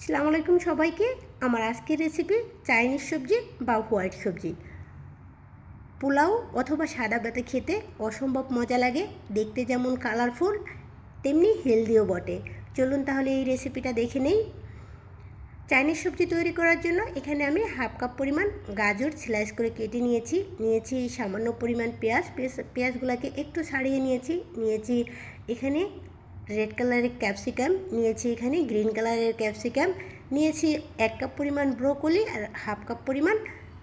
আসসালামু আলাইকুম সবাইকে। আমার আজকের রেসিপি চাইনিজ সবজি বা হোয়াইট সবজি। পোলাও অথবা সাদা ভাতে খেতে অসম্ভব মজা লাগে, দেখতে যেমন কালারফুল তেমনি হেলদিও বটে। চলুন তাহলে এই রেসিপিটা দেখে নেই। চাইনিজ সবজি তৈরি করার জন্য এখানে আমি হাফ কাপ পরিমাণ গাজর স্লাইস করে কেটে নিয়েছি। নিয়েছি সামান্য পরিমাণ পেঁয়াজ, পেঁয়াজগুলোকে একটু ছাড়িয়ে নিয়েছি। নিয়েছি এখানে রেড কালারের ক্যাপসিকাম, নিয়েছি এখানে গ্রিন কালারের ক্যাপসিকাম, নিয়েছি এক কাপ পরিমাণ ব্রোকলি আর হাফ কাপ পরিমাণ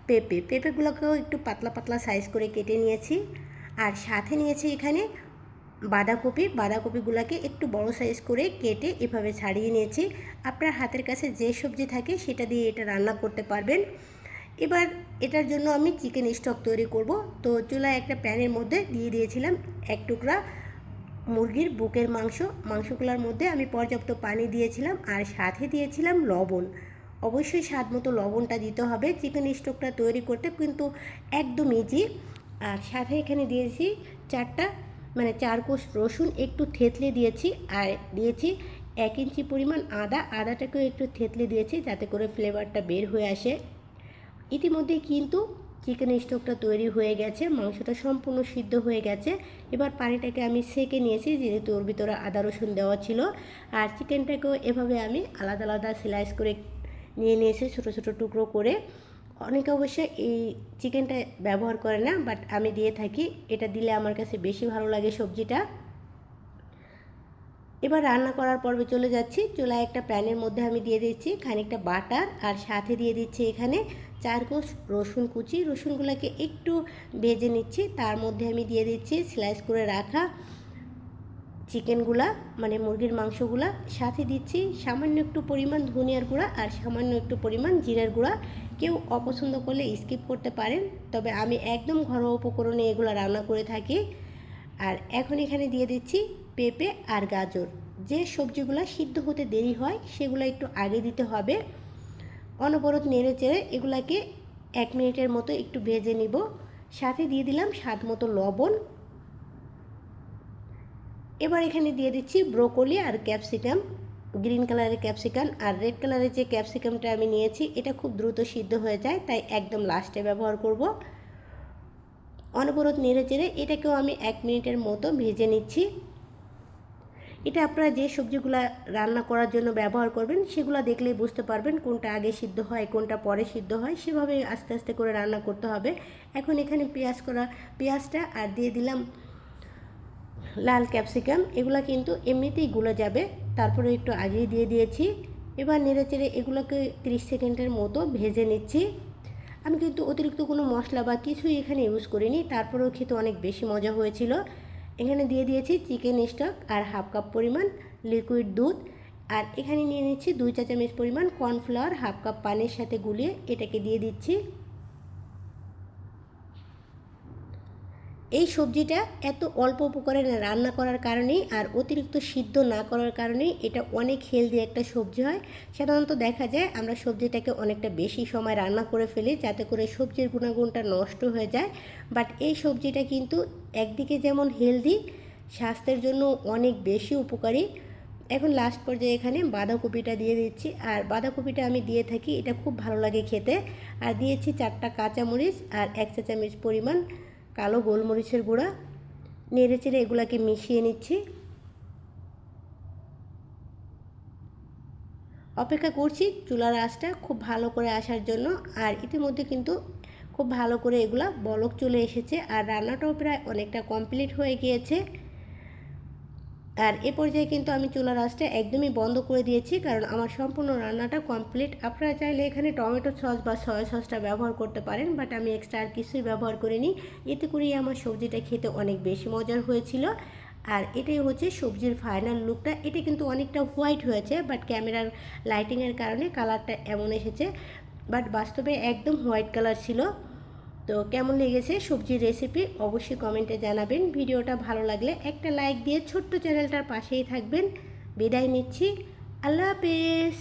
পেঁপে। পেঁপেগুলোকেও একটু পাতলা পাতলা সাইজ করে কেটে নিয়েছি। আর সাথে নিয়েছি এখানে বাঁধাকপি। বাঁধাকপিগুলোকে একটু বড় সাইজ করে কেটে এভাবে ছাড়িয়ে নিয়েছি। আপনার হাতের কাছে যে সবজি থাকে সেটা দিয়ে এটা রান্না করতে পারবেন। এবার এটার জন্য আমি চিকেন স্টক তৈরি করব। তো চুলায় একটা প্যানের মধ্যে দিয়ে দিয়েছিলাম এক টুকরা মুরগির বুকের মাংস, মাংসগুলোর মধ্যে আমি পর্যাপ্ত পানি দিয়েছিলাম আর সাথে দিয়েছিলাম লবণ। অবশ্যই স্বাদ মতো লবণটা দিতে হবে। চিকেন স্টকটা তৈরি করতে কিন্তু একদম ইজি আর সাথে এখানে দিয়েছি চারটা মানে চার কোষ রসুন, একটু থেতলে দিয়েছি আর দিয়েছি এক ইঞ্চি পরিমাণ আদা। আদাটাকেও একটু থেতলে দিয়েছি যাতে করে ফ্লেভারটা বের হয়ে আসে। ইতিমধ্যে কিন্তু চিকেন স্টকটা তৈরি হয়ে গেছে, মাংসটা সম্পূর্ণ সিদ্ধ হয়ে গেছে। এবার পানিটাকে আমি সেকে নিয়েছি, যেহেতু ওর ভিতরে আদা রসুন দেওয়া ছিল। আর চিকেনটাকেও এভাবে আমি আলাদা আলাদা স্লাইস করে নিয়ে নিয়েছি, ছোটো ছোটো টুকরো করে। অনেকে অবশ্য এই চিকেনটা ব্যবহার করে না বাট আমি দিয়ে থাকি। এটা দিলে আমার কাছে বেশি ভালো লাগে সবজিটা। এবার রান্না করার পর্বে চলে যাচ্ছি। চুলায় একটা প্যানের মধ্যে আমি দিয়ে দিচ্ছি খানিকটা বাটার আর সাথে দিয়ে দিচ্ছি এখানে চার কোষ রসুন কুচি। রসুনগুলোকে একটু ভেজে নিচ্ছি, তার মধ্যে আমি দিয়ে দিচ্ছি স্লাইস করে রাখা চিকেনগুলা মানে মুরগির মাংসগুলা। সাথে দিচ্ছি সামান্য একটু পরিমাণ ধনিয়ার গুঁড়া আর সামান্য একটু পরিমাণ জিরার গুঁড়া। কেউ অপছন্দ করলে স্কিপ করতে পারেন, তবে আমি একদম ঘরোয়া উপকরণে এগুলো রান্না করে থাকি। আর এখন এখানে দিয়ে দিচ্ছি পেঁপে আর গাজর। যে সবজিগুলো সিদ্ধ হতে দেরি হয়, সেগুলো একটু আগে দিতে হবে। অনবরত নেড়ে চেড়ে এগুলাকে এক মিনিটের মতো একটু ভেজে নিব। সাথে দিয়ে দিলাম স্বাদ মতো লবণ। এবার এখানে দিয়ে দিচ্ছি ব্রোকলি আর ক্যাপসিকাম। গ্রিন কালারের ক্যাপসিকাম আর রেড কালারের যে ক্যাপসিকামটা আমি নিয়েছি, এটা খুব দ্রুত সিদ্ধ হয়ে যায়, তাই একদম লাস্টে ব্যবহার করব। অনবরত নেড়ে চেড়ে এটাকেও আমি এক মিনিটের মতো ভেজে নিচ্ছি। এটা আপনারা যে সবজিগুলো রান্না করার জন্য ব্যবহার করবেন, সেগুলো দেখলেই বুঝতে পারবেন কোনটা আগে সিদ্ধ হয়, কোনটা পরে সিদ্ধ হয় সেভাবে আস্তে আস্তে করে রান্না করতে হবে। এখন এখানে পেঁয়াজ করা, পেঁয়াজটা আর দিয়ে দিলাম লাল ক্যাপসিকাম, এগুলো কিন্তু এমনিতেই গুলো যাবে, তারপরে একটু আগেই দিয়ে দিয়েছি। এবার নেড়ে চেড়ে এগুলোকে তিরিশ সেকেন্ডের মতো ভেজে নিচ্ছি। আমি কিন্তু অতিরিক্ত কোনো মশলা বা কিছুই এখানে ইউজ করিনি, তারপরেও খেতে অনেক বেশি মজা হয়েছিল। এখানে দিয়ে দিয়েছি চিকেন স্টক আর হাফ কাপ পরিমাণ লিকুইড দুধ। আর এখানে নিয়ে নিচ্ছি দুই চা চামচ পরিমাণ কর্নফ্লাওয়ার, হাফ কাপ পানির সাথে গুলিয়ে এটাকে দিয়ে দিচ্ছি। এই সবজিটা এত অল্প উপকরণে রান্না করার কারণেই আর অতিরিক্ত সিদ্ধ না করার কারণেই এটা অনেক হেলদি একটা সবজি হয়। সাধারণত দেখা যায় আমরা সবজিটাকে অনেকটা বেশি সময় রান্না করে ফেলি যাতে করে সবজির গুণাগুণটা নষ্ট হয়ে যায়। বাট এই সবজিটা কিন্তু একদিকে যেমন হেলদি স্বাস্থ্যের জন্য অনেক বেশি উপকারী। এখন লাস্ট পর্যায়ে এখানে বাঁধাকপিটা দিয়ে দিচ্ছি। আর বাঁধাকপিটা আমি দিয়ে থাকি, এটা খুব ভালো লাগে খেতে। আর দিয়েছি চারটা কাঁচামরিচ আর এক চা চামচ পরিমাণ কালো গোলমরিচের গুঁড়া, নেড়ে চেড়ে এগুলাকে মিশিয়ে নিচ্ছি। অপেক্ষা করছি চুলার আঁচটা খুব ভালো করে আসার জন্য, আর ইতিমধ্যে কিন্তু খুব ভালো করে এগুলা বলক চলে এসেছে, আর রান্নাটাও প্রায় অনেকটা কমপ্লিট হয়ে গিয়েছে। আর এ পর্যায়ে কিন্তু আমি চুলার আঁচটা একদমই বন্ধ করে দিয়েছি, কারণ আমার সম্পূর্ণ রান্নাটা কমপ্লিট আপনারা চাইলে এখানে টমেটো সস বা সয়া সসটা ব্যবহার করতে পারেন বাট আমি এক্সট্রা আর কিছুই ব্যবহার করিনি। এতে করেই আমার সবজিটা খেতে অনেক বেশি মজার হয়েছিল। আর এটাই হচ্ছে সবজির ফাইনাল লুকটা এটা কিন্তু অনেকটা হোয়াইট হয়েছে বাট ক্যামেরার লাইটিংয়ের কারণে কালারটা এমন এসেছে বাট বাস্তবে একদম হোয়াইট কালার ছিল। তো কেমন লেগেছে সবজির রেসিপি অবশ্যই কমেন্টে জানাবেন। ভিডিওটা ভালো লাগলে একটা লাইক দিয়ে ছোট্ট চ্যানেলটার পাশেই থাকবেন। বিদায় নিচ্ছি। আল্লাহ হাফেজ।